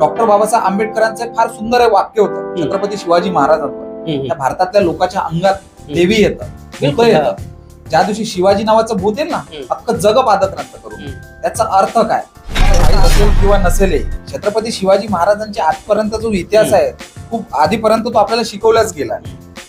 Doctor Babasaheb आंबेडकरांचं फार सुंदर वाक्य होतं. छत्रपती शिवाजी महाराजांवर त्या भारतातल्या लोकांच्या अंगात देवी येतं भूत बिलकुल. येतं. ज्या दिवशी शिवाजी नावाचं भूत येईल ना. अख्खं जग पादक्रांत करून. हम्म. त्याचा अर्थ काय? असेल किंवा नसेल छत्रपती शिवाजी महाराजांचे आजपर्यंत जो इतिहास आहे खूप आधीपर्यंत तो आपल्याला शिकवलाच गेला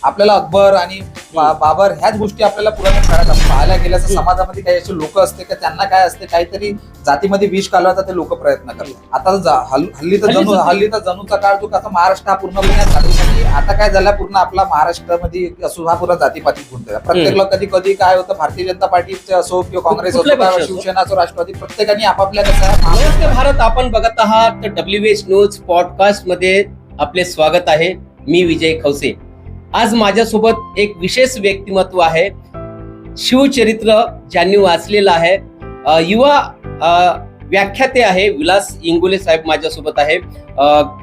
आपल्याला अकबर आणि बा- बाबर ह्याच गोष्टी आपल्याला पुरातन काळात आपण पाहायला गेल्या. तर. समाजामध्ये काही असे लोक असते का त्यांना काय असते काहीतरी जातीमध्ये विष कालवायचा ते लोक प्रयत्न करतात. आता जा- हल्ली हल्ली तर हल्ली जणू हल्ली तर जणूचा काळ जो कसा महाराष्ट्र हा पूर्णपणे आता काय झाला पूर्ण आपला महाराष्ट्रामध्ये असो हा पुरा जातीपातीत गुंतला प्रत्येकला कधी कधी काय होतं भारतीय जनता पार्टीचे असो किंवा काँग्रेस असो किंवा. शिवसेना असो राष्ट्रवादी प्रत्येकाने आपापल्या कसं आहे, नमस्ते भारत आपण बघत आहात डब्ल्यू एच न्यूज पॉडकास्टमध्ये आपले स्वागत आहे. मी विजय खवसे. आज माझ्यासोबत एक विशेष व्यक्तिमत्व आहे. शिवचरित्र ज्यांनी वाचलेलं आहे. युवा व्याख्याते आहे. विलास इंगोले साहेब माझ्यासोबत आहे.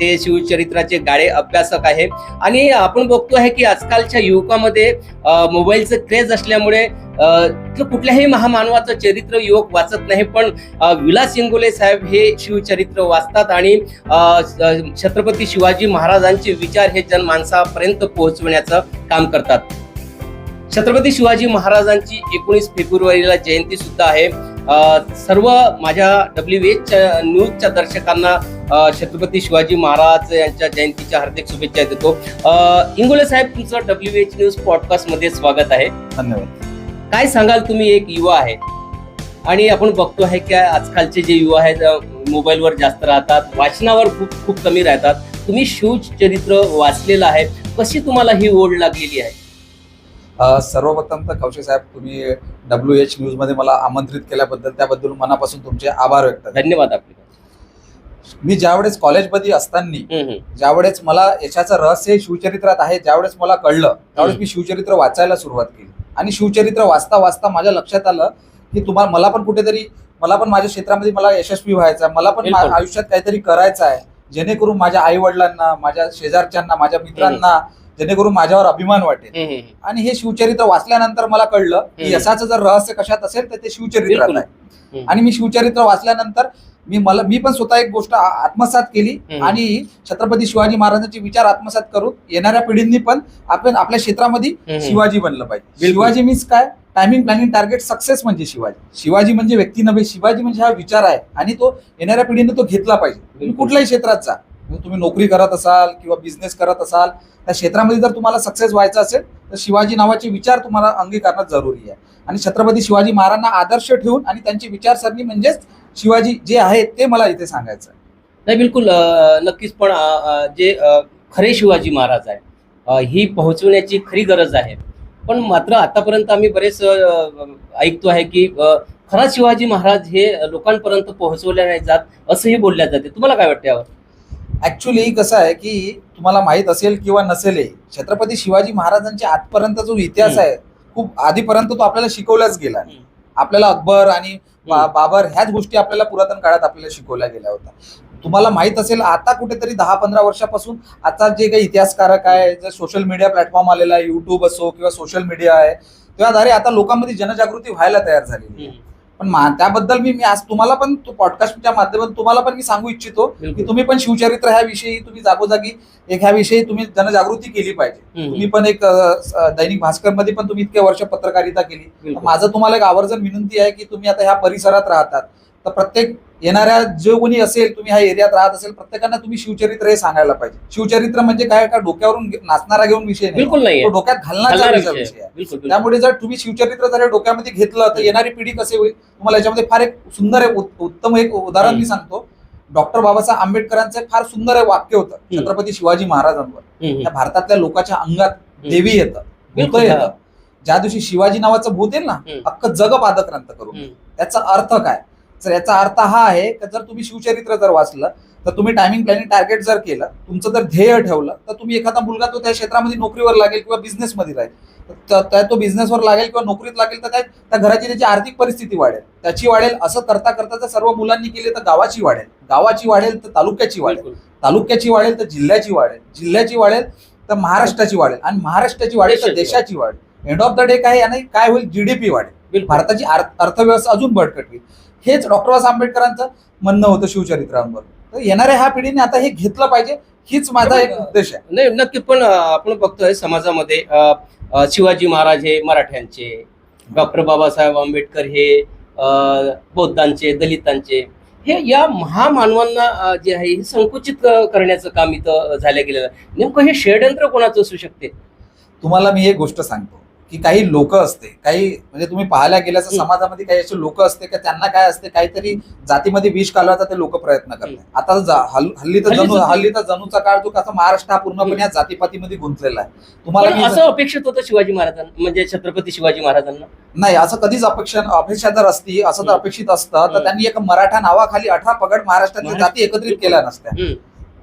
ते शिवचरित्राचे गाळे अभ्यासक आहे. आणि आपण बघतो आहे की आजकालच्या युवकामध्ये मोबाईलचं क्रेज असल्यामुळे कुठल्याही महामानवाचं चरित्र युवक वाचत नाही. पण विलास इंगोले साहेब हे शिवचरित्र वाचतात आणि छत्रपती शिवाजी महाराजांचे विचार हे जनमानसापर्यंत पोहोचवण्याचं काम करतात. छत्रपती शिवाजी महाराजांची एकोणीस फेब्रुवारीला जयंती सुद्धा आहे. सर्व माझ्या डब्ल्यू एच न्यूजच्या दर्शकांना छत्रपती शिवाजी महाराज यांच्या जयंतीच्या हार्दिक शुभेच्छा देतो. इंगोले साहेब तुमचं डब्ल्यू एच न्यूज पॉडकास्टमध्ये स्वागत आहे. धन्यवाद. काय सांगाल तुम्ही? एक युवा आहे. आणि आपण बघतो आहे की आजकालचे जे युवा आहेत मोबाईलवर जास्त राहतात वाचनावर खूप खूप कमी राहतात. तुम्ही शिवचरित्र वाचलेलं आहे. कशी तुम्हाला ही ओढ लागलेली आहे? सर्वप्रथम तर कौशिक साहेब तुम्ही डब्ल्यू एच न्यूजमध्ये मला आमंत्रित केल्याबद्दल त्याबद्दल मनापासून तुमचे आभार व्यक्त करतो. धन्यवाद आपले मी ज्यावेळेस कॉलेजमध्ये असताना हम्म, हम्म. ज्यावेळेस मला यशाचं रहस्य हे शिवचरित्रात आहे ज्यावेळेस मला कळलं त्यावेळेस मी शिवचरित्र वाचायला सुरुवात केली आणि शिवचरित्र वाचता वाचता माझ्या लक्षात आलं की तुम्हाला मला पण कुठेतरी मला पण माझ्या क्षेत्रामध्ये मला यशस्वी व्हायचं आहे मला पण मा- बिलकुल. आयुष्यात काहीतरी करायचं आहे जेणेकरून माझ्या आई वडिलांना माझ्या शेजारच्यांना माझ्या मित्रांना जेणेकरून माझ्यावर अभिमान वाटेल. आणि हे शिवचरित्र वाचल्यानंतर मला कळलं की. यशाचं जर रहस्य कशात असेल तर ते शिवचरित्रात बिलकुल. आहे हम्म. आणि मी शिवचरित्र वाचल्यानंतर मी मला मी पण स्वतः एक गोष्ट आत्मसात केली. आणि छत्रपती शिवाजी महाराजांचे विचार आत्मसात करून येणाऱ्या पिढींनी पण आपण आपल्या क्षेत्रामध्ये. शिवाजी बनलं पाहिजे. शिवाजी मीन्स काय टायमिंग प्लॅनिंग टार्गेट सक्सेस म्हणजे शिवाजी शिवाजी म्हणजे व्यक्ती नव्हे शिवाजी म्हणजे हा विचार आहे आणि तो येणाऱ्या पिढीने तो घेतला पाहिजे. कुठल्याही क्षेत्रात जा म्हणजे तुम्ही नोकरी करत असाल किंवा बिझनेस करत असाल त्या क्षेत्रामध्ये जर तुम्हाला सक्सेस व्हायचं असेल तर शिवाजी नावाचे विचार तुम्हाला अंगीकारणं जरुरी आहे. आणि छत्रपती शिवाजी महाराजांना आदर्श ठेवून आणि त्यांची विचारसरणी म्हणजेच शिवाजी जे आहे ते मला इथे सांगायचं आहे. नाही बिलकुल नक्कीच. पण जे खरे शिवाजी महाराज आहे ही पोहोचवण्याची खरी गरज आहे. पण मात्र आतापर्यंत आम्ही बरेच ऐकतो आहे की खरा शिवाजी महाराज हे लोकांपर्यंत पोहोचवल्या नाही जात असंही बोलल्या जाते. तुम्हाला काय वाटतं यावर? ऍक्च्युली कसं आहे की तुम्हाला माहीत असेल किंवा नसेल छत्रपती शिवाजी महाराजांचे आजपर्यंत जो इतिहास. आहे खूप आधीपर्यंत तो आपल्याला शिकवलाच गेला. आपल्याला अकबर आणि. बाबर ह्याच गोष्टी आपल्याला पुरातन काळात आपल्याला शिकवल्या गेल्या होत्या तुम्हाला माहीत असेल आता कुठेतरी दहा पंधरा वर्षापासून आता जे काही इतिहासकारक आहे जर सोशल मीडिया प्लॅटफॉर्म आलेला आहे युट्यूब असो किंवा सोशल मीडिया आहे त्याद्वारे आता लोकांमध्ये जनजागृती व्हायला तयार झालेली आहे पण त्याबद्दल मी मी आज तुम्हाला पण पॉडकास्टच्या माध्यमातून तुम्हाला पण मी सांगू इच्छितो की. तुम्ही पण शिवचरित्र ह्या विषयी तुम्ही जागोजागी एक ह्या विषयी तुम्ही जनजागृती केली पाहिजे. तुम्ही पण एक दैनिक भास्करमध्ये पण तुम्ही इतक्या वर्ष पत्रकारिता केली. माझं तुम्हाला एक आवर्जन विनंती आहे की तुम्ही आता ह्या परिसरात राहतात तर प्रत्येक येणाऱ्या जो कोणी असेल तुम्ही ह्या एरियात राहत असेल प्रत्येकांना तुम्ही शिवचरित्र हे सांगायला पाहिजे. शिवचरित्र म्हणजे काय? का डोक्यावरून नाचणारा घेऊन विषय नाही. बिलकुल नाही तो डोक्यात घालण्याचा घालणारा विषय आहे. त्यामुळे जर तुम्ही शिवचरित्र जर डोक्यामध्ये घेतलं तर येणारी पिढी कसे होईल? तुम्हाला याच्यामध्ये फार एक सुंदर एक उत्तम एक उदाहरण मी. सांगतो. डॉक्टर बाबासाहेब आंबेडकरांचं फार सुंदर वाक्य होतं. छत्रपती शिवाजी महाराजांवर. त्या भारतातल्या लोकांच्या अंगात देवी येतं भूत बिलकुल. येतं ज्या दिवशी शिवाजी नावाचं भूत येईल ना. अख्खं जग पादक्रांत करून. हम्म. त्याचा अर्थ काय? तर याचा अर्थ हा आहे की जर तुम्ही शिवचरित्र जर वाचलं तर तुम्ही टायमिंग प्लॅनिंग टार्गेट जर केलं तुमचं जर ध्येय ठेवलं तर तुम्ही एखादा मुलगा तो त्या क्षेत्रामध्ये नोकरीवर लागेल किंवा बिझनेसमध्ये राहील. तर तो बिझनेसवर लागेल किंवा नोकरीत लागेल तर काय त्या घराची त्याची आर्थिक परिस्थिती वाढेल. त्याची वाढेल असं करता करता जर सर्व मुलांनी केले तर गावाची वाढेल. गावाची वाढेल तर तालुक्याची वाढेल. तालुक्याची वाढेल तर जिल्ह्याची वाढेल. जिल्ह्याची वाढेल तर महाराष्ट्राची वाढेल. आणि महाराष्ट्राची वाढेल तर देशाची वाढेल. एंड ऑफ द डे काय याने काय होईल? जीडीपी वाढेल. भारताची अर्थव्यवस्था अजून बळकट होईल. हेच डॉक्टर बाबासाहेब आंबेडकरांचं म्हणणं होतं शिवचरित्रांवर. तर येणाऱ्या ह्या पिढीने आता हे घेतलं पाहिजे हीच माझा एक उद्देश आहे. नाही नक्की पण आपण बघतोय समाजामध्ये शिवाजी महाराज हे मराठ्यांचे डॉक्टर बाबासाहेब आंबेडकर हे बौद्धांचे दलितांचे हे या महामानवांना जे आहे हे संकुचित करण्याचं काम इथं झालं गेलेलं आहे. नेमकं हे षडयंत्र कोणाचं असू शकते? तुम्हाला मी एक गोष्ट सांगतो. की काही लोक असते. काही म्हणजे तुम्ही पाहायला गेल्यास. समाजामध्ये काही असे लोक असते की त्यांना काय असते? काहीतरी जातीमध्ये विष घालवायचा ते लोक प्रयत्न करतात. आता हल्ली तर हल्ली जणू तर- हल्ली तर जणूचा काळ जो कसा महाराष्ट्र हा पूर्णपणे या जातीपातीमध्ये गुंतलेला आहे. तुम्हाला असं अपेक्षित होतं शिवाजी महाराजांना म्हणजे छत्रपती शिवाजी महाराजांना? नाही असं कधीच अपेक्षा अपेक्षा जर असती असं जर हं. अपेक्षित असतं तर. त्यांनी एक मराठा नावाखाली अठरा पगड महाराष्ट्रातल्या महाराष्ट्र- जाती एकत्रित केल्या नसत्या.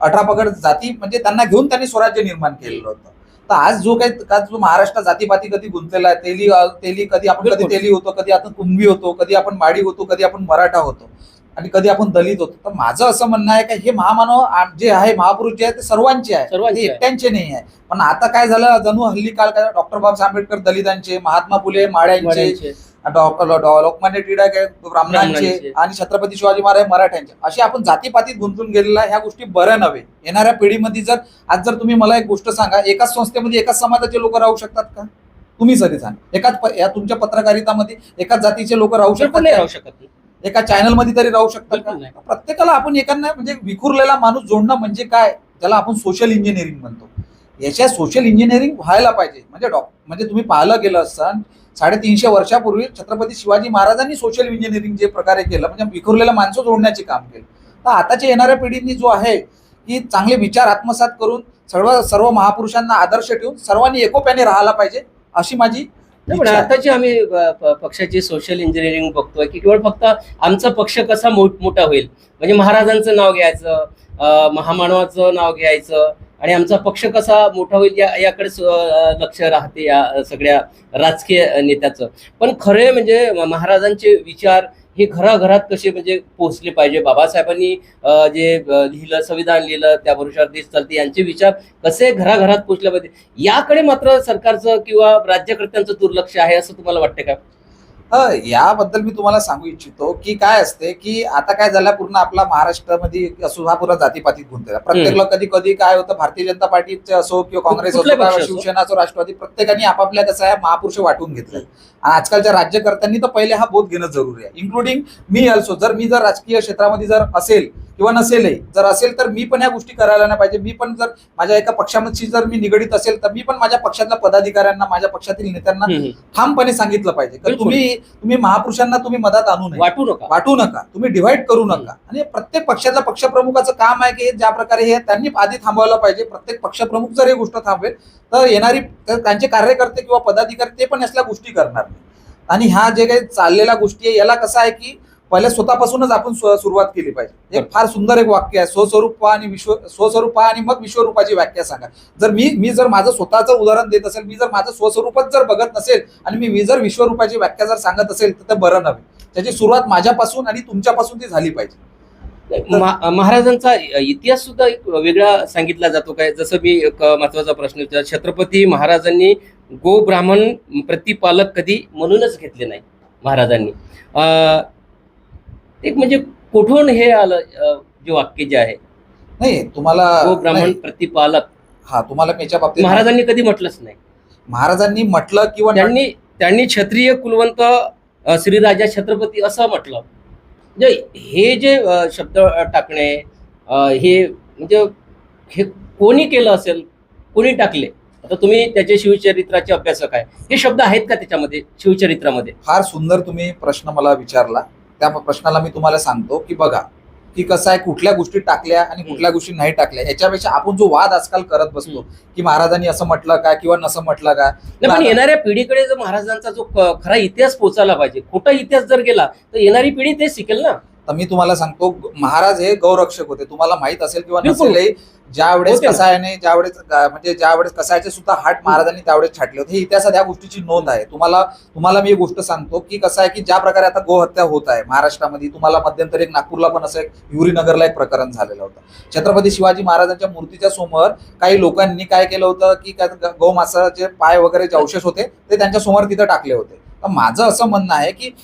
अठरा पगड जाती म्हणजे त्यांना घेऊन त्यांनी स्वराज्य निर्माण केलेलं होतं. तर आज जो काही का जो महाराष्ट्र जातीपाती कधी गुंतलेला आहे तेली तेली कधी आपण कधी. तेली होतो कधी आपण कुणबी होतो कधी आपण माडी होतो कधी आपण मराठा होतो आणि कधी आपण दलित होतो तर माझं असं म्हणणं आहे की हे महामानव जे आहे महापुरुष जे आहे ते सर्वांचे आहे सर्वांचे ते. एकट्यांचे नाही आहे पण आता काय झालं जणू हल्ली काळ काय डॉक्टर बाबासाहेब आंबेडकर दलितांचे महात्मा फुले माड्यांचे डॉ- लोकमान्य टिळक आहे ब्राह्मणांचे. आणि छत्रपती शिवाजी महाराज मराठ्यांचे असे आपण जातीपातीत गुंतून गेलेला ह्या गोष्टी बऱ्या नव्हे येणाऱ्या पिढीमध्ये जर आज जर तुम्ही मला एक गोष्ट सांगा एकाच संस्थेमध्ये एकाच समाजाचे लोक राहू शकतात का तुम्ही सरी सांगा एकाच या तुमच्या पत्रकारितामध्ये एकाच जातीचे लोक राहू शकतात? राहू शकत. एका चॅनलमध्ये तरी राहू शकतात. प्रत्येकाला आपण एकांना म्हणजे विखुरलेला माणूस जोडणं म्हणजे काय ज्याला आपण सोशल इंजिनिअरिंग म्हणतो याच्या सोशल इंजिनिअरिंग व्हायला पाहिजे म्हणजे डॉ म्हणजे तुम्ही पाहिलं गेलं असतं साडेतीनशे वर्षापूर्वी छत्रपती शिवाजी महाराजांनी सोशल इंजिनिअरिंग जे प्रकारे केलं म्हणजे विखुरलेल्या माणसं जोडण्याचे काम केलं तर आताच्या येणाऱ्या पिढींनी जो आहे की चांगले विचार आत्मसात करून सर्व सर्व महापुरुषांना आदर्श ठेवून सर्वांनी एकोप्याने राहायला पाहिजे अशी माझी पण. आताची आम्ही पक्षाची सोशल इंजिनिअरिंग बघतोय की केवळ फक्त आमचा पक्ष कसा मो- मोठा होईल म्हणजे महाराजांचं नाव घ्यायचं महामानवाचं नाव घ्यायचं आणि आमचा पक्ष कसा मोठा होईल या याकडे लक्ष राहते या सगळ्या राजकीय नेत्याचं. पण खरे म्हणजे महाराजांचे विचार हे घराघरात कसे म्हणजे पोहोचले पाहिजे? बाबासाहेबांनी जे लिहिलं संविधान लिहिलं त्याबरोबर देश चालते यांचे विचार कसे घराघरात पोहोचले पाहिजे? याकडे मात्र सरकारचं किंवा राज्यकर्त्यांचं दुर्लक्ष आहे असं तुम्हाला वाटतं का? याबद्दल मी तुम्हाला सांगू इच्छितो की काय असते की आता काय झालं पूर्ण आपला महाराष्ट्रामध्ये असो हा पूर्ण जातीपातीत गुंतलेला प्रत्येकाला कधी कधी काय होतं भारतीय जनता पार्टीचे असो किंवा काँग्रेस असो. शिवसेना असो राष्ट्रवादी प्रत्येकाने आपापल्या कसं आहे महापुरुष वाटून घेतले आणि आजकालच्या राज्यकर्त्यांनी तर पहिले हा बोध घेणं जरुरी आहे. इन्क्लुडिंग मी ऑल्सो जर मी जर राजकीय क्षेत्रामध्ये जर असेल किंवा नसेलही. जर असेल तर मी पण ह्या गोष्टी करायला नाही पाहिजे. मी पण जर माझ्या एका पक्षामध्ये जर मी निगडीत असेल तर मी पण माझ्या पक्षातल्या पदाधिकाऱ्यांना माझ्या पक्षातील नेत्यांना. ठामपणे सांगितलं पाहिजे. की बिलकुल. तुम्ही तुम्ही महापुरुषांना तुम्ही मदत आणू नये. वाटू नका. वाटू नका. तुम्ही डिव्हाइड करू नका. आणि प्रत्येक पक्षाच्या पक्षप्रमुखाचं काम आहे की हे ज्या प्रकारे हे त्यांनी आधी थांबवायला पाहिजे. प्रत्येक पक्षप्रमुख जर ही गोष्ट थांबवेल तर येणारी त्यांचे कार्यकर्ते किंवा पदाधिकारी ते पण असल्या गोष्टी करणार नाही. आणि ह्या जे काही चाललेल्या गोष्टी आहे याला कसं आहे की पहिले स्वतःपासूनच आपण सुरुवात केली पाहिजे. एक फार सुंदर एक वाक्य आहे. स्वस्वरूप पहा आणि विश्व स्वस्वरूप पहा आणि मग विश्वरूपाची व्याख्या सांगा. जर मी मी जर माझं स्वतःचं उदाहरण देत असेल मी जर माझं स्वस्वरूपच जर बघत नसेल आणि मी जर विश्वरूपाची व्याख्या जर सांगत असेल तर ते बरं नव्हे. त्याची सुरुवात माझ्यापासून आणि तुमच्यापासून ती झाली पाहिजे. महा- महाराजांचा इतिहास सुद्धा एक वेगळा सांगितला जातो काय? जसं मी एक महत्त्वाचा प्रश्न विचार छत्रपती महाराजांनी गो ब्राह्मण प्रतिपालक कधी म्हणूनच घेतले नाही महाराजांनी. एक म्हणजे कुठून हे आलं जे वाक्य जे आहे? नाही तुम्हाला ब्राह्मण प्रतिपालक. हा तुम्हाला मी याच्या बाबतीत महाराजांनी कधी म्हटलंच नाही. महाराजांनी म्हटलं किंवा त्यांनी त्यांनी क्षत्रिय कुलवंत श्रीराजा छत्रपती असं म्हटलं. म्हणजे हे जे शब्द टाकणे हे म्हणजे हे कोणी केलं असेल कोणी टाकले? आता तुम्ही त्याचे शिवचरित्राचे अभ्यासक आहे. हे शब्द आहेत का त्याच्यामध्ये शिवचरित्रामध्ये? फार सुंदर तुम्ही प्रश्न मला विचारला. त्या प्रश्नाला मी तुम्हाला सांगतो की बघा की कसं आहे कुठल्या गोष्टी टाकल्या आणि कुठल्या गोष्टी नाही टाकल्या याच्यापेक्षा आपण जो वाद आजकाल करत बसतो की महाराजांनी असं म्हटलं का किंवा नसं म्हटलं का? पण येणाऱ्या पिढीकडे जर महाराजांचा जो खरा इतिहास पोचायला पाहिजे खोटा इतिहास जर गेला तर येणारी पिढी ते शिकेल ना? तर मी तुम्हाला सांगतो महाराज हे गौरक्षक होते. तुम्हाला माहीत असेल किंवा. नसेलही ज्यावेळेस होते ना. कसायाने ज्यावेळेस गा- म्हणजे ज्यावेळेस कसायचे सुद्धा हाट महाराजांनी त्यावेळेस छाटले होते. हे इतिहासात या गोष्टीची नोंद आहे. तुम्हाला तुम्हाला मी एक गोष्ट सांगतो की कसं आहे की ज्या प्रकारे आता गोहत्या होत आहे महाराष्ट्रामध्ये तुम्हाला मध्यंतरी एक नागपूरला पण असं एक युरीनगरला एक प्रकरण झालेलं होतं. छत्रपती शिवाजी महाराजांच्या मूर्तीच्या समोर काही लोकांनी काय केलं होतं की गोमांसाचे पाय वगैरे जे अवशेष होते ते त्यांच्यासमोर तिथं टाकले होते. तर माझं असं म्हणणं आहे की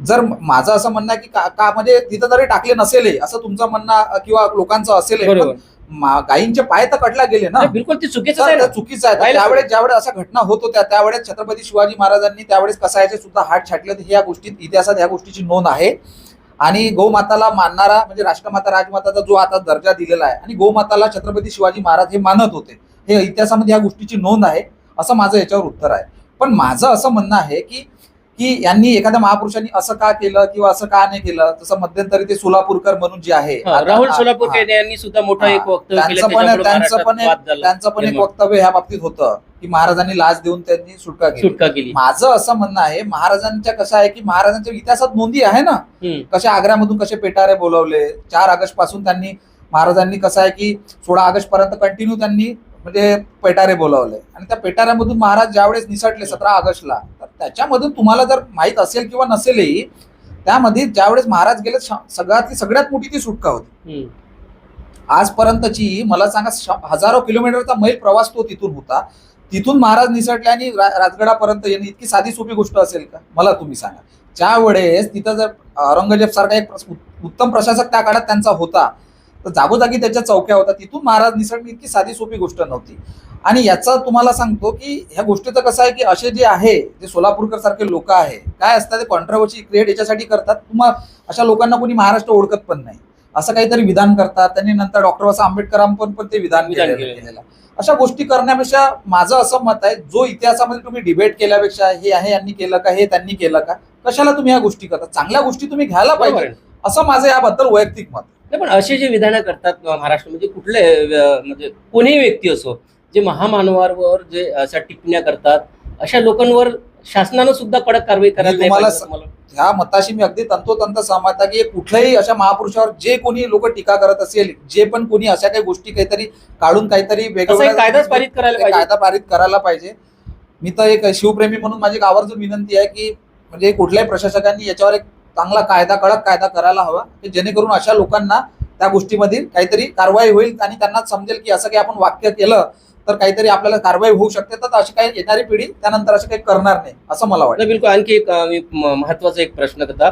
जर माझं असं म्हणणं आहे की का का म्हणजे तिथं जरी टाकले नसेल असं तुमचं म्हणणं किंवा लोकांचं असेल गायींचे पाय तर कटला गेले ना. बिलकुल ते चुकीचं आहे चुकीचं आहे. त्यावेळेस ज्यावेळेस अशा घटना होत होत्या त्यावेळेस छत्रपती शिवाजी महाराजांनी त्यावेळेस कसायचे सुद्धा हात छाटले होते ह्या गोष्टीत इतिहासात ह्या गोष्टीची नोंद आहे. आणि गोमाताला मानणारा म्हणजे राष्ट्रमाता राजमाताचा जो आता दर्जा दिलेला आहे आणि गोमाताला छत्रपती शिवाजी महाराज हे मानत होते. हे इतिहासामध्ये ह्या गोष्टीची नोंद आहे असं माझं याच्यावर उत्तर आहे. पण माझं असं म्हणणं आहे की की यांनी एखाद्या महापुरुषांनी असं का केलं किंवा असं का नाही केलं जसं मध्यंतरी ते सोलापूरकर म्हणून जे आहे राहुल सोलापूर हा. यांनी सुद्धा मोठं एक वक्तव्य पण त्यांचं पण त्यांचं पण एक. वक्तव्य ह्या बाबतीत होतं की महाराजांनी लाच देऊन त्यांनी सुटका केली सुटका केली माझं असं म्हणणं आहे महाराजांच्या कसं आहे की महाराजांच्या इतिहासात नोंदी आहे ना. कसे आग्र्यामधून कसे पेटारे बोलवले चार ऑगस्टपासून त्यांनी महाराजांनी कसं आहे की सोळा ऑगस्ट पर्यंत कंटिन्यू त्यांनी म्हणजे पेटारे बोलावले. आणि त्या पेटाऱ्यामधून महाराज ज्यावेळेस निसटले सतरा ऑगस्टला तर त्याच्यामधून तुम्हाला जर माहीत असेल किंवा नसेलही त्यामध्ये ज्यावेळेस महाराज गेले सगळ्यातली सगळ्यात मोठी ती सुटका होती. आजपर्यंतची मला सांगा हजारो किलोमीटरचा मैल प्रवास तो तिथून होता. तिथून महाराज निसटले आणि राजगडापर्यंत येणे इतकी साधी सोपी गोष्ट असेल का? मला तुम्ही सांगा. ज्या वेळेस तिथं जर औरंगजेब सारखा एक उत्तम प्रशासक त्या काळात त्यांचा होता तर जागोजागी त्याच्या चौक्या होत्या. तिथून महाराज निसटणे इतकी साधी सोपी गोष्ट नव्हती. आणि याचा तुम्हाला सांगतो की ह्या गोष्टीचं कसं आहे की असे जे आहे जे सोलापूरकर सारखे लोक आहे काय असतात ते कॉन्ट्रोवर्सी क्रिएट याच्यासाठी करतात. तुम्हाला अशा लोकांना कोणी महाराष्ट्र ओळखत पण नाही. असं काहीतरी विधान करतात. त्यांनी नंतर डॉक्टर बाबासाहेब आंबेडकरांपण पण ते विधान केलेलं- अशा गोष्टी करण्यापेक्षा माझं असं मत आहे जो इतिहासामध्ये तुम्ही डिबेट केल्यापेक्षा हे आहे यांनी केलं का हे त्यांनी केलं का कशाला तुम्ही ह्या गोष्टी करता? चांगल्या गोष्टी तुम्ही घ्यायला पाहिजे. असं माझं याबद्दल वैयक्तिक मत पण असे जे विधानं करतात महाराष्ट्र म्हणजे कुठले म्हणजे कोणीही व्यक्ती असो जे महामानवावर जे अशा टिप्पण्या करतात अशा लोकांवर शासनानं सुद्धा कडक कारवाई करायला नाही मला- ह्या मताशी मी अगदी तंतोतंत सहमत आहे की कुठल्याही अशा महापुरुषावर जे कोणी लोक टीका करत असेल जे पण कोणी अशा काही गोष्टी काहीतरी काढून काहीतरी वेगवेगळ्या कायदाच पारित करायला कायदा पारित करायला पाहिजे. मी तर एक शिवप्रेमी म्हणून माझी एक आवर्जून विनंती आहे की म्हणजे कुठल्याही प्रशासकांनी याच्यावर एक चांगला कायदा कडक कायदा करायला हवा की जेणेकरून अशा लोकांना त्या गोष्टीमधील काहीतरी कारवाई होईल आणि त्यांना समजेल की असं काही आपण वाक्य केलं तर काहीतरी आपल्याला कारवाई होऊ शकते. तर अशी काही येणारी पिढी त्यानंतर अशी काही करणार नाही असं मला वाटतं. बिलकुल. आणखी एक महत्त्वाचा एक प्रश्न करता.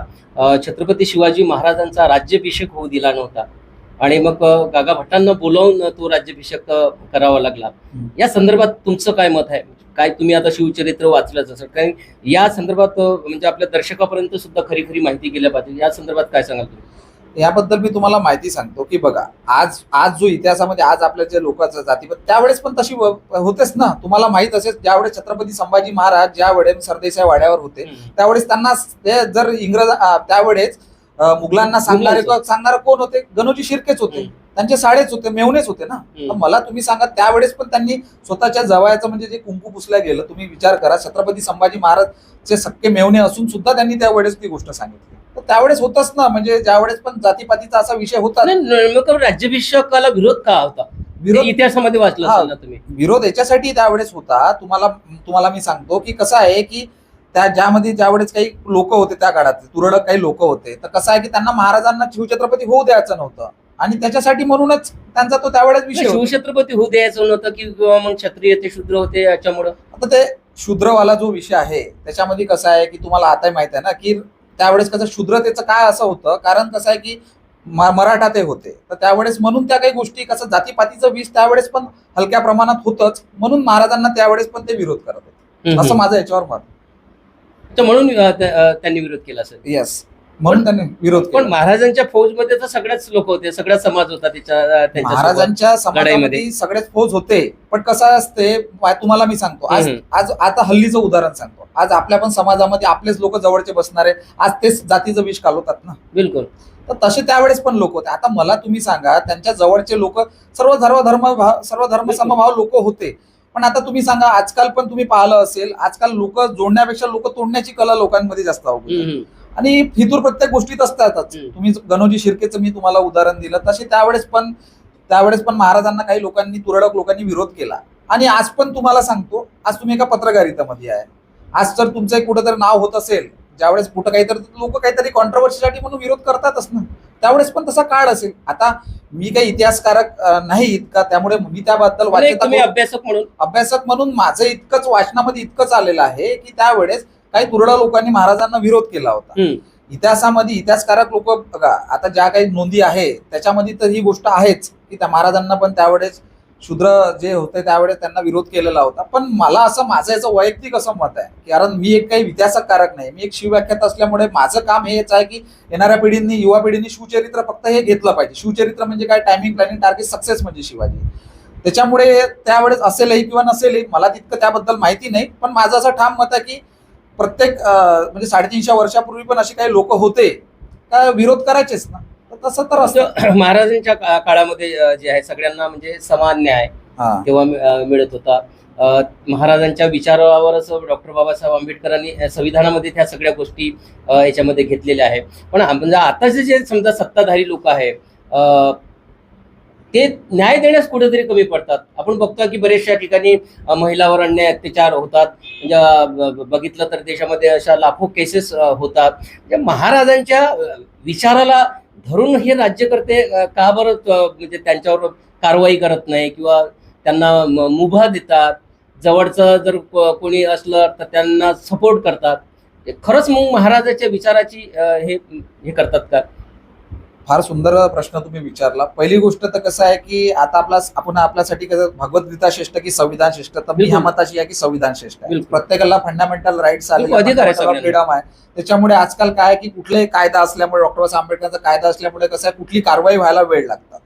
छत्रपती शिवाजी महाराजांचा राज्याभिषेक होऊ दिला नव्हता. आणि मग गागा भट्टांना बोलावून तो राज्याभिषेक करावा लागला. या संदर्भात तुमचं काय मत आहे? काय तुम्ही आता शिवचरित्र वाचलंच असं कारण या संदर्भात म्हणजे आपल्या दर्शकापर्यंत सुद्धा खरी खरी माहिती गेल्या पाहिजे. या संदर्भात काय सांगाल तुम्ही? याबद्दल मी तुम्हाला माहिती सांगतो की बघा आज आज जो इतिहासामध्ये आज आपल्या जे लोकांचं जाती त्यावेळेस पण तशी होतेच ना. तुम्हाला माहीत असेल ज्यावेळेस छत्रपती संभाजी महाराज ज्या वेळेस सरदेसाई वाड्यावर होते त्यावेळेस त्यांना ते जर इंग्रज त्यावेळेस मुघलांना सांगणारे. सांगणारे कोण होते? गणोजी शिर्केच होते. त्यांचे साडेच होते मेवणेच होते ना. मला तुम्ही सांगा त्यावेळेस पण त्यांनी स्वतःच्या जवळचं म्हणजे जे कुंकू पुसल्या गेलं तुम्ही विचार करा. छत्रपती संभाजी महाराजचे सक्के मेवणे असून सुद्धा त्यांनी त्यावेळेस ती गोष्ट सांगितली. तर त्यावेळेस होतच ना म्हणजे ज्यावेळेस पण जातीपातीचा असा विषय होता. राज्याभिषेकाला विरोध का होता? विरोध इतिहासामध्ये वाचलं तुम्ही. विरोध याच्यासाठी त्यावेळेस होता. तुम्हाला तुम्हाला मी सांगतो की कसं आहे की त्या ज्यामध्ये ज्यावेळेस काही लोक होते त्या काळात तुरळक काही लोक होते तर कसं आहे की त्यांना महाराजांना शिवछत्रपती होऊ द्यायचं नव्हतं. आणि त्याच्यासाठी म्हणूनच त्यांचा तो त्यावेळेस विषय. शिवछत्रपती होऊ द्यायचं नव्हतं की मग क्षत्रिय ते शूद्र होते याच्यामुळं? आता ते शूद्रवाला जो विषय आहे त्याच्यामध्ये कसं आहे की तुम्हाला आता माहीत आहे ना की त्यावेळेस कसं शूद्रतेचं काय असं होतं? कारण कसं आहे की मराठा ते होते. तर त्यावेळेस म्हणून त्या काही गोष्टी कसं जातीपातीचं विष त्यावेळेस पण हलक्या प्रमाणात होतच. म्हणून महाराजांना त्यावेळेस पण ते विरोध करत होते. असं माझं याच्यावर मत तर म्हणून त्यांनी विरोध केला असेल येस म्हणून त्यांनी विरोध पण महाराजांच्या फौजमध्ये तर सगळेच लोक होते सगळा समाज होता त्याच्या. महाराजांच्या समाजामध्ये. सगळेच फौज होते पण कसं असते तुम्हाला मी सांगतो आज. आज आता हल्लीचं उदाहरण सांगतो आज आपल्या पण समाजामध्ये आपलेच लोक जवळचे बसणारे आज तेच जातीचं विष घालवतात ना बिलकुल तर तसे त्यावेळेस पण लोक होते आता मला तुम्ही सांगा त्यांच्या जवळचे लोक सर्व धर्म सर्व धर्म. समभाव लोक होते पण आता तुम्ही सांगा आजकाल पण तुम्ही पाहिलं असेल आजकाल लोक जोडण्यापेक्षा लोक तोडण्याची कला लोकांमध्ये जास्त. हम्म, आणि फितूर प्रत्येक गोष्टीत असतातच. तुम्ही गणोजी शिर्केचं मी तुम्हाला उदाहरण दिलं तसे त्यावेळेस पण त्यावेळेस पण महाराजांना काही लोकांनी तुरळक लोकांनी विरोध केला. आणि आज पण तुम्हाला सांगतो आज तुम्ही एका पत्रकारितेमध्ये आहे. आज जर तुमचं कुठंतरी नाव होत असेल ज्यावेळेस कुठं काहीतरी लोक काहीतरी कॉन्ट्रोवर्सीसाठी म्हणून विरोध करतातच ना. त्यावेळेस पण तसा काळ असेल. आता मी काही इतिहासकारक नाही इतका त्यामुळे मी त्याबद्दल एक वाचता अभ्यासक म्हणून. अभ्यासक म्हणून माझं इतकंच वाचनामध्ये इतकंच आलेलं आहे की त्यावेळेस काही तुरळक लोकांनी महाराजांना विरोध केला होता. इतिहासामध्ये इतिहासकारक लोक बघा आता ज्या काही नोंदी आहे त्याच्यामध्ये तर ही गोष्ट आहेच की त्या महाराजांना पण त्यावेळेस शूद्र जे होते त्यावेळेस त्यांना विरोध केलेला होता. पण मला असं माझं याचं वैयक्तिक असं मत आहे कारण मी एक काही इतिहासकारक नाही. मी एक शिवव्याख्यात असल्यामुळे माझं काम हेच आहे की येणाऱ्या पिढींनी युवा पिढींनी शिवचरित्र फक्त हे घेतलं पाहिजे. शिवचरित्र म्हणजे काय? टायमिंग प्लॅनिंग टार्गेट सक्सेस म्हणजे शिवाजी. त्याच्यामुळे त्यावेळेस असेलही किंवा नसेलही मला तितकं त्याबद्दल माहिती नाही पण माझं असं ठाम मत आहे की प्रत्येक म्हणजे साडेतीनशे वर्षापूर्वी पण असे काही लोक होते का विरोध करायचेच ना? तर तसं तर असं महाराजांच्या का- काळामध्ये जे आहे सगळ्यांना म्हणजे समान न्याय तेव्हा मिळत होता. महाराजांच्या विचारावरच डॉक्टर बाबासाहेब आंबेडकरांनी संविधानामध्ये त्या सगळ्या गोष्टी याच्यामध्ये घेतलेल्या आहे पण म्हणजे आताचे जे समजा सत्ताधारी लोक आहे ते न्याय देण्यास कुठेतरी कमी पडतात. आपण बघतो की बरेचशा ठिकाणी महिलावर अन्याय अत्याचार होतात. म्हणजे ब- बघितलं तर देशामध्ये अशा लाखो केसेस होतात. म्हणजे महाराजांच्या विचाराला धरून हे राज्यकर्ते का बरं म्हणजे त्यांच्यावर कारवाई करत नाही किंवा त्यांना मुभा देतात. जवळचं जर कोणी असलं तर त्यांना सपोर्ट करतात. म्हणजे खरंच मग महाराजाच्या विचाराची हे हे करतात का? फार सुंदर प्रश्न तुम्ही विचारला पहिली गोष्ट तर कसं आहे की आता आपला आपण आपल्यासाठी कसं भगवद्गीता श्रेष्ठ की संविधान श्रेष्ठ तर मी ह्या. मताशी आहे की संविधान श्रेष्ठ आहे. प्रत्येकाला फंडामेंटल राईट्स सगळ्यांना. फ्रीडम आहे त्याच्यामुळे आजकाल काय की कुठलाही कायदा असल्यामुळे डॉक्टर बाबासाहेब आंबेडकरचा कायदा असल्यामुळे कसं आहे कुठली कारवाई व्हायला वेळ लागतात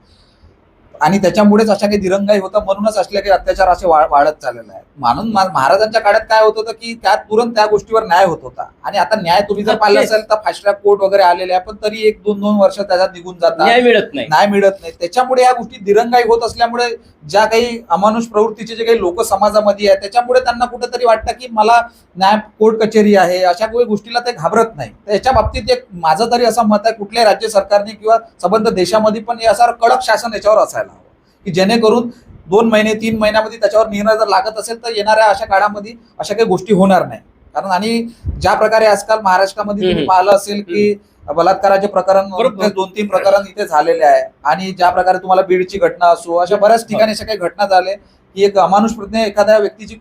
आणि त्याच्यामुळेच अशा काही दिरंगाई होतं. म्हणूनच असले काही अत्याचार असे वाढत चाललेले आहेत. म्हणून महाराजांच्या काळात काय होत होतं की त्यात तुरंत त्या गोष्टीवर न्याय होत होता. आणि आता न्याय तुम्ही जर पाहिलं. असेल तर फास्ट ट्रॅक कोर्ट वगैरे आलेले आहे. पण तरी एक दोन दोन वर्ष त्याच्यात निघून जातात. न्याय मिळत नाही. न्याय मिळत नाही. त्याच्यामुळे या गोष्टी दिरंगाई होत असल्यामुळे ज्या काही अमानुष प्रवृत्तीचे जे काही लोक समाजामध्ये आहेत त्याच्यामुळे त्यांना कुठेतरी वाटतं की मला न्याय कोर्ट कचेरी आहे. अशा काही गोष्टीला ते घाबरत नाही. तर याच्या बाबतीत एक माझं तरी असं मत आहे कुठल्याही राज्य सरकारने किंवा संबंध देशामध्ये पण हे असं कडक शासन याच्यावर असायला की जेणेकरून दोन महिने तीन महिन्यामध्ये त्याच्यावर निर्णय जर लागत असेल तर येणाऱ्या अशा काळामध्ये अशा काही गोष्टी होणार नाही. कारण आणि ज्या प्रकारे आजकाल महाराष्ट्रामध्ये तुम्ही. पाहिलं असेल की बलात्काराचे प्रकरण. दोन तीन प्रकरण इथे झालेले आहे. आणि ज्या प्रकारे तुम्हाला बीडची घटना असो अशा बऱ्याच ठिकाणी अशा काही घटना झाल्या की एक अमानुष प्रज्ञ एखाद्या व्यक्तीची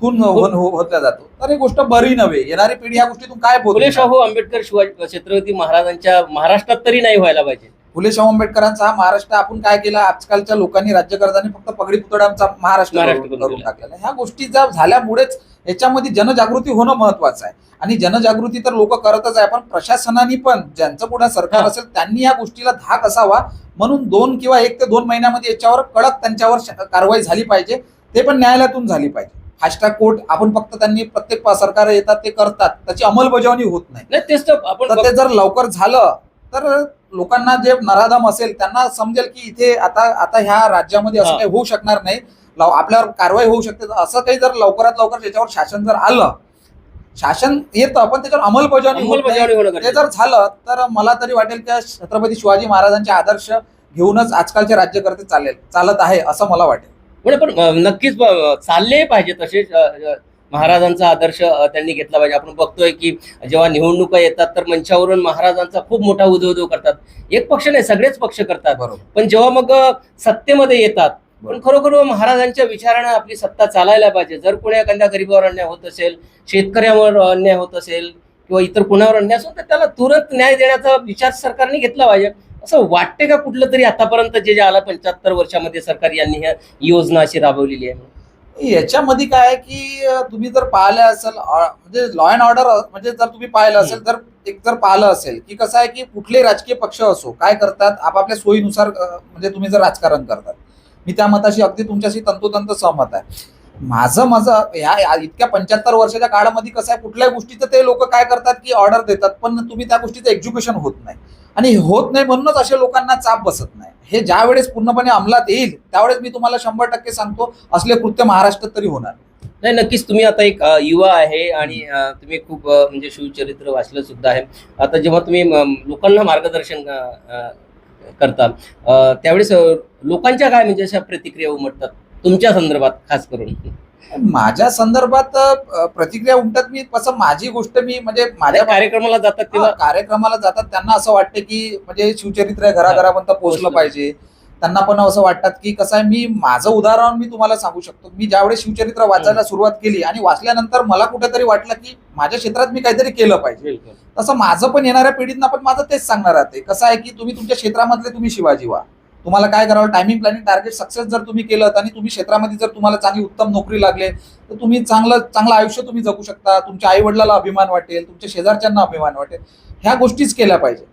खून हो- हो- होतल्या जातो. तर ही गोष्ट बरी नव्हे. येणारी पिढी या गोष्टीतून काय बोलते शाहू आंबेडकर शिवाजी छत्रपती महाराजांच्या महाराष्ट्रात तरी नाही व्हायला पाहिजे. फुले शाहू आंबेडकरांचा हा महाराष्ट्र आपण काय केला? आजकालच्या लोकांनी राज्यकर्त्यांनी फक्त पगडी पुतळ्यांचा महाराष्ट्र करून. टाकलेला. ह्या गोष्टी ज्या झाल्यामुळेच याच्यामध्ये जनजागृती होणं महत्वाचं आहे. आणि जनजागृती तर लोक करतच आहे पण प्रशासनाने पण ज्यांचं पुढे सरकार. असेल त्यांनी या गोष्टीला धाक असावा. म्हणून दोन किंवा एक ते दोन महिन्यामध्ये याच्यावर कडक त्यांच्यावर कारवाई झाली पाहिजे. ते पण न्यायालयातून झाली पाहिजे. फास्ट ट्रॅक कोर्ट आपण फक्त त्यांनी प्रत्येक सरकार येतात ते करतात. त्याची अंमलबजावणी होत नाही. तेच तर आपण जर लवकर झालं तर लोकांना जे नराधम असेल त्यांना समजेल की इथे आता आता ह्या राज्यामध्ये असं. काही होऊ शकणार नाही. लव- आपल्यावर कारवाई होऊ शकते. असं काही जर लवकरात लवकर त्याच्यावर शासन जर आलं शासन येतं पण त्याच्यावर अंमलबजावणी ते जर झालं तर मला तरी वाटेल की छत्रपती शिवाजी महाराजांचे आदर्श घेऊनच आजकालचे राज्यकर्ते चालेल चालत आहे असं मला वाटेल. पण नक्कीच चालले पाहिजे अ, महाराजांचा आदर्श त्यांनी घेतला पाहिजे. आपण बघतोय की जेव्हा निवडणुका येतात तर मंचावरून महाराजांचा खूप मोठा उदो करतात. एक पक्ष नाही सगळेच पक्ष करतात. बरोबर. पण जेव्हा मग सत्तेमध्ये येतात पण. खरोखर महाराजांच्या विचाराने आपली सत्ता चालायला पाहिजे. जर कोणी एखाद्या गरीबावर अन्याय होत असेल शेतकऱ्यावर अन्याय होत असेल किंवा इतर कुणावर अन्याय असेल तर त्याला तुरंत न्याय देण्याचा विचार सरकारने घेतला पाहिजे. असं वाटते का कुठलं तरी आतापर्यंत जे जे आला पंच्याहत्तर वर्षामध्ये सरकार यांनी ह्या योजना अशी राबवलेली आहे? याच्यामध्ये काय आहे की तुम्ही जर पाहिलं असेल म्हणजे लॉ अँड ऑर्डर म्हणजे जर तुम्ही पाहिलं असेल तर एक जर पाहिलं असेल की कसं आहे की कुठले राजकीय पक्ष असो काय करतात आपापल्या सोयीनुसार म्हणजे तुम्ही जर राजकारण करतात. मी त्या मताशी अगदी तुमच्याशी तंतोतंत सहमत आहे. माझं माझं ह्या इतक्या पंच्याहत्तर वर्षाच्या काळामध्ये कसं आहे कुठल्याही गोष्टीचं ते लोक काय करतात की ऑर्डर देतात पण तुम्ही त्या गोष्टीचं एक्झिक्युशन होत नाही. आणि होत नाही म्हणूनच अशा लोकांना चाप बसत नाही. हे ज्या वेळेस पूर्णपणे अंमलात येईल त्यावेळेस मी तुम्हाला शंभर टक्के सांगतो असले कृत्य महाराष्ट्रात तरी होणार. नाही नक्कीच तुम्ही आता एक युवा आहे आणि तुम्ही खूप म्हणजे शिवचरित्र वाचलं सुद्धा आहे. आता जेव्हा तुम्ही लोकांना मार्गदर्शन करता त्यावेळेस लोकांच्या काय म्हणजे अशा प्रतिक्रिया उमटतात? तुमच्या संदर्भात खास करून? माझ्या संदर्भात प्रतिक्रिया उमटत मी कसं माझी गोष्ट मी म्हणजे माझ्या कार्यक्रमाला जातात तेव्हा? हा, कार्यक्रमाला जातात. त्यांना असं वाटतं की म्हणजे शिवचरित्र घराघरापर्यंत पोहोचलं. पाहिजे. त्यांना पण असं वाटतात की कसं आहे मी माझं उदाहरण मी तुम्हाला सांगू शकतो. मी ज्यावेळेस शिवचरित्र वाचायला सुरुवात केली आणि वाचल्यानंतर मला कुठेतरी वाटलं की माझ्या क्षेत्रात मी काहीतरी केलं पाहिजे. तसं माझं पण येणाऱ्या पिढींना पण माझं तेच सांगणार आहे. कसं आहे की तुम्ही तुमच्या क्षेत्रामधले तुम्ही शिवाजी व्हा. तुम्हाला काय करावं? टायमिंग प्लॅनिंग टार्गेट सक्सेस जर तुम्ही केलं आणि तुम्ही क्षेत्रामध्ये जर तुम्हाला चांगली उत्तम नोकरी लागले तर तुम्ही चांगलं चांगलं आयुष्य तुम्ही जगू शकता. तुमच्या आईवडिलाला अभिमान वाटेल तुमच्या शेजारच्यांना अभिमान वाटेल. ह्या गोष्टीच केल्या पाहिजे.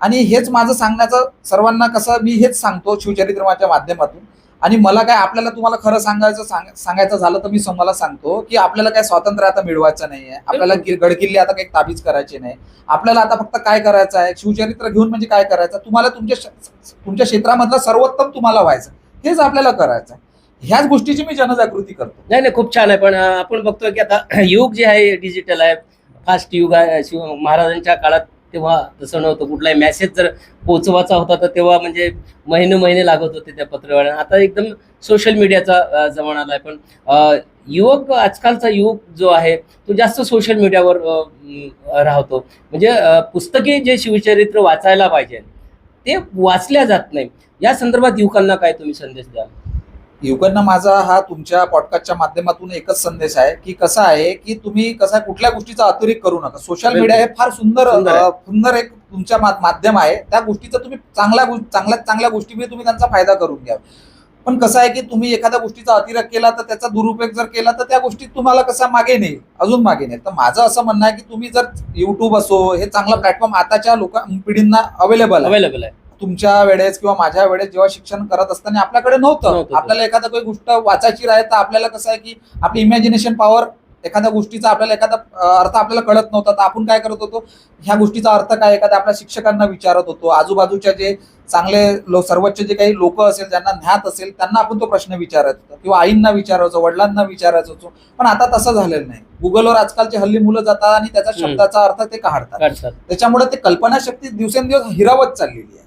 आणि हेच माझं सांगण्याचं सर्वांना कसं मी हेच सांगतो शिवचरित्रमाच्या माध्यमातून. आणि मला काय आपल्याला तुम्हाला खरं सांगायचं सांग- सांगायचं झालं तर मी तुम्हाला सांगतो की आपल्याला काय स्वातंत्र्य आता मिळवायचं नाहीये. आपल्याला गडकिल्ले आता काही ताबीज करायचे नाही. आपल्याला आता फक्त काय करायचं आहे? शिवचरित्र घेऊन म्हणजे काय करायचं? तुम्हाला तुमच्या तुमच्या क्षेत्रामधलं सर्वोत्तम तुम्हाला व्हायचं. हेच आपल्याला करायचं आहे. ह्याच गोष्टीची मी जनजागृती करतो. नाही नाही खूप छान आहे. पण आपण बघतोय की आता युग जे आहे डिजिटल आहे फास्ट युग आहे. शिव महाराजांच्या काळात तेव्हा तसं नव्हतं. कुठलाही मेसेज जर पोचवायचा होता तर तेव्हा म्हणजे महिने महिने लागत होते त्या पत्रवाळ्या आता एकदम सोशल मीडियाचा जमाना जमाना आलाय पण युवक आजकालचा युवक जो आहे तो जास्त सोशल मीडियावर राहतो. म्हणजे पुस्तके जे शिवचरित्र वाचायला पाहिजे ते वाचल्या जात नाही. या संदर्भात युवकांना काय तुम्ही संदेश द्याल? युवकांना माझा हा तुमच्या पॉडकास्टच्या माध्यमातून एकच संदेश आहे की कसं आहे की तुम्ही कसा कुठल्या गोष्टीचा अतिरेक करू नका. सोशल मीडिया हे फार सुंदर सुंदर एक तुमच्या माध्यम आहे. त्या गोष्टीचा तुम्ही चांगल्या चांगल्या चांगल्या गोष्टीमध्ये तुम्ही त्यांचा फायदा करून घ्या. पण कसं आहे की तुम्ही एखाद्या गोष्टीचा अतिरेक केला तर त्याचा दुरुपयोग जर केला तर त्या गोष्टीत तुम्हाला कसा मागे नेईल अजून मागे नेईल तर माझं असं म्हणणं आहे की तुम्ही जर युट्यूब असो हे चांगलं प्लॅटफॉर्म आताच्या लोक पिढींना अवेलेबल अवेलेबल आहे. तुमच्या वेळेस किंवा माझ्या वेळेस जेव्हा शिक्षण करत असताना आपल्याकडे नव्हतं. आपल्याला एखादा काही गोष्ट वाचायची राहील तर आपल्याला कसं आहे की आपली इमॅजिनेशन पॉवर एखाद्या गोष्टीचा आपल्याला एखादा अर्थ आपल्याला कळत नव्हता. तर आपण काय करत होतो? ह्या गोष्टीचा अर्थ काय? एखाद्या आपल्या शिक्षकांना विचारत होतो. आजूबाजूच्या जे चांगले लो सर्वोच्च जे काही लोक असेल ज्यांना ज्ञात असेल त्यांना आपण तो प्रश्न विचारत होतो किंवा आईंना विचारायचो वडिलांना विचारायचो. होतो पण आता तसं झालेलं नाही. गुगलवर आजकालची हल्ली मुलं जातात आणि त्याचा. शब्दाचा अर्थ ते काढतात. काढतात. त्याच्यामुळे ते कल्पनाशक्ती दिवसेंदिवस हिरावत चाललेली आहे.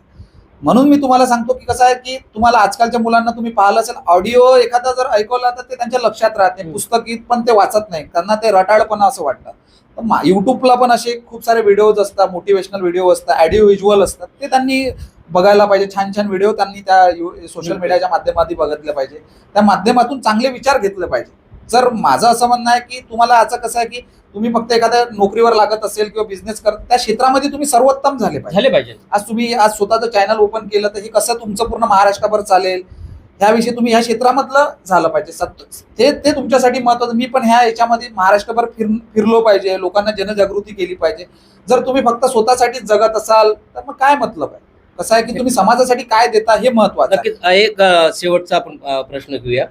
म्हणून मी तुम्हाला सांगतो की कसं आहे की तुम्हाला आजकालच्या मुलांना तुम्ही पाहिलं असेल ऑडिओ एखादा जर ऐकवला तर ते त्यांच्या लक्षात राहते हम्म. पुस्तकीत पण ते वाचत नाही. त्यांना ते रटाळपणा असं वाटतं. तर युट्यूबला पण असे खूप सारे व्हिडिओज असतात मोटिवेशनल व्हिडिओ असतात ऑडिओ व्हिज्युअल असतात. ते त्यांनी बघायला पाहिजे. छान छान व्हिडिओ त्यांनी त्या सोशल. मीडियाच्या माध्यमातून बघितले पाहिजे. त्या माध्यमातून चांगले विचार घेतले पाहिजे. जर माझं असं म्हणणं आहे की तुम्हाला असं कसं आहे की तुम्ही फक्त एखाद्या नोकरीवर लागत असेल किंवा बिझनेस करत त्या क्षेत्रामध्ये तुम्ही सर्वोत्तम झाले पाहिजे. झाले पाहिजे. आज तुम्ही आज स्वतःचं चॅनल ओपन केलं तर हे कसं तुमचं पूर्ण महाराष्ट्रभर चालेल? ह्याविषयी तुम्ही ह्या क्षेत्रामधलं झालं पाहिजे. सत- ते ते तुमच्यासाठी महत्वाचं मी पण ह्या याच्यामध्ये महाराष्ट्रभर फिर फिरलो पाहिजे. लोकांना जनजागृती केली पाहिजे. जर तुम्ही फक्त स्वतःसाठी जगत असाल तर मग काय मतलब आहे? कसं आहे की तुम्ही समाजासाठी काय देता हे महत्वाचं. नक्कीच एक शेवटचा आपण प्रश्न घेऊया.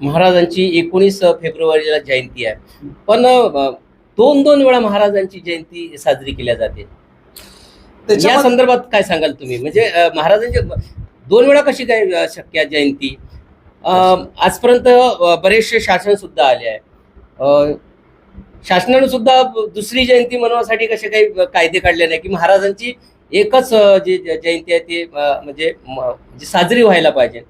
महाराजांची एकोणीस फेब्रुवारीला जयंती आहे. पण दोन दोन वेळा महाराजांची जयंती साजरी केल्या जाते. या संदर्भात काय सांगाल तुम्ही? म्हणजे महाराजांचे दोन वेळा कशी काय शक्य आहे जयंती? आजपर्यंत बरेचसे शासन सुद्धा आले आहे. शासनाने सुद्धा दुसरी जयंती मनवासाठी कसे काही कायदे काढले नाही की महाराजांची एकच जी जयंती आहे ती म्हणजे म- जी साजरी व्हायला पाहिजे.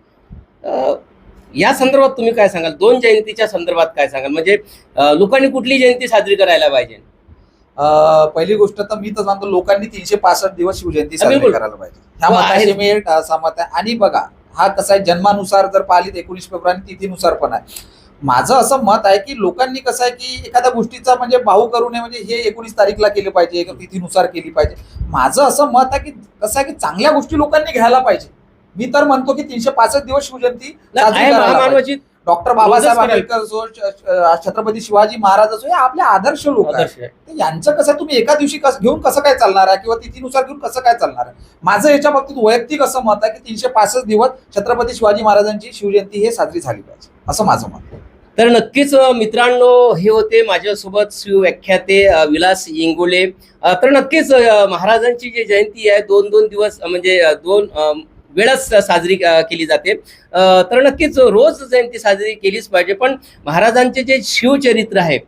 या संदर्भात तुम्ही काय सांगाल? दोन जयंतीच्या संदर्भात काय सांगाल? म्हणजे लोकांनी कुठली जयंती साजरी करायला पाहिजे? पहिली गोष्ट तर मी तर सांगतो लोकांनी तीनशे पासष्ट दिवस शिवजयंती साजरी. करायला पाहिजे. ह्या मताशी आहे. आणि बघा हा कसा आहे जन्मानुसार जर पाहिली एकोणीस फेब्रुवारी तिथीनुसार पण आहे. माझं असं मत आहे की लोकांनी कसं आहे की एखाद्या गोष्टीचा म्हणजे भाऊ करू नये म्हणजे हे एकोणीस तारीखला केलं पाहिजे तिथीनुसार केली पाहिजे. माझं असं मत आहे की कसं आहे की चांगल्या गोष्टी लोकांनी घ्यायला पाहिजे. मी तर म्हणतो की तीनशे पासष्ट दिवस शिवजयंती. महामानवाची डॉक्टर बाबासाहेब. आंबेडकर असो छत्रपती शिवाजी महाराज असो हे आपले आदर्श लोक आहेत यांचं कसं तुम्ही एका दिवशी कसं घेऊन कसं काय चालणार आहे किंवा तिथीनुसार घेऊन कसं काय चालणार आहे माझं याच्या बाबतीत वैयक्तिक असं मत आहे की तीनशे पासष्ट दिवस छत्रपती शिवाजी महाराजांची शिवजयंती हे साजरी झाली पाहिजे असं माझं मत आहे. तर नक्कीच मित्रांनो हे होते माझ्यासोबत शिवव्याख्याते अ, विलास इंगोले तर नक्कीच महाराजांची जी जयंती आहे दोन दोन दिवस म्हणजे दोन वेळच साजरी केली जाते. तर नक्कीच रोज जयंती साजरी केलीच पाहिजे. पण महाराजांचे जे शिवचरित्र आहे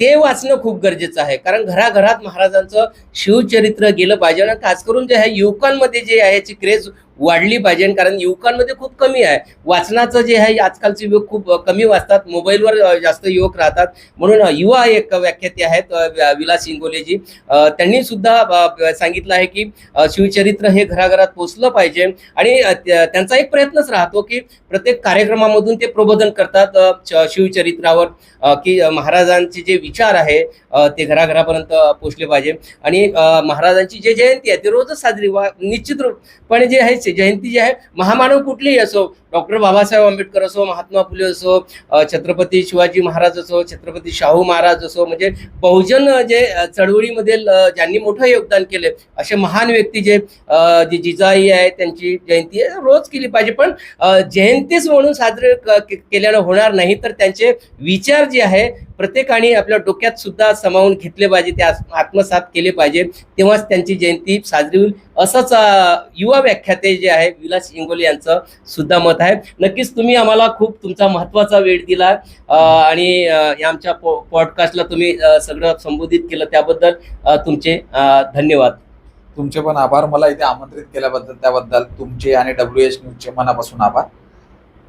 ते वाचणं खूप गरजेचं आहे. कारण घराघरात महाराजांचं शिवचरित्र गेलं पाहिजे. आणि खास करून जे आहे युवकांमध्ये जे आहे याची क्रेज वाढली पाहिजे कारण युवकांमध्ये खूप कमी आहे. वाचनाचं जे आहे आजकालचे युवक खूप कमी वाचतात. मोबाईलवर जास्त युवक राहतात. म्हणून युवा एक व्याख्याते आहेत विलास इंगोलेजी. त्यांनी सुद्धा सांगितलं आहे की शिवचरित्र हे घराघरात पोचलं पाहिजे. आणि त्यांचा एक प्रयत्नच राहतो की प्रत्येक कार्यक्रमामधून ते प्रबोधन करतात श- शिवचरित्रावर. की महाराजांचे जे विचार आहे ते घराघरापर्यंत पोचले पाहिजे. आणि महाराजांची जे जयंती आहे ती रोजच साजरी वा निश्चित रूपपणे जे आहे जयंती जी आहे महामानव कुठलीही असो डॉक्टर बाबासाहेब आंबेडकर असो महात्मा फुले असो छत्रपती शिवाजी महाराज असो छत्रपती शाहू महाराज असो म्हणजे बहुजन जे चळवळीमध्ये चळवळीमधील ज्यांनी मोठं योगदान केले असे महान व्यक्ती जे जी जिजाई आहे त्यांची जयंती आहे, रोज केली पाहिजे. पण जयंतीच म्हणून साजरे क- केल्यानं होणार नाही तर त्यांचे विचार जे आहे प्रत्येकाने आपल्या डोक्यात सुद्धा समावून घेतले पाहिजे ते आत्मसात केले पाहिजे. तेव्हाच त्यांची जयंती साजरी होईल. असंच युवा व्याख्याते जे आहे विलास इंगोले यांचं सुद्धा मत आहे नक्कीच तुम्ही आम्हाला खूप तुमचा महत्त्वाचा वेळ दिला आणि आमच्या पॉ पॉडकास्टला तुम्ही सगळं संबोधित केलं त्याबद्दल तुमचे धन्यवाद. तुमचे पण आभार. मला इथे आमंत्रित केल्याबद्दल त्याबद्दल तुमचे आणि डब्ल्यू एच न्यूजचे मनापासून आभार.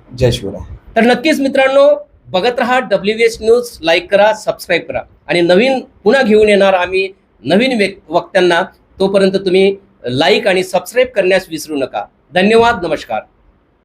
जय शिवराय. तर नक्कीच मित्रांनो बघत राहा डब्ल्यू एच न्यूज लाईक करा सबस्क्राईब करा. आणि नवीन पुन्हा घेऊन येणार आम्ही नवीन वक्त्यांना तोपर्यंत तुम्ही लाईक आणि सबस्क्राईब करण्यास विसरू नका. धन्यवाद नमस्कार.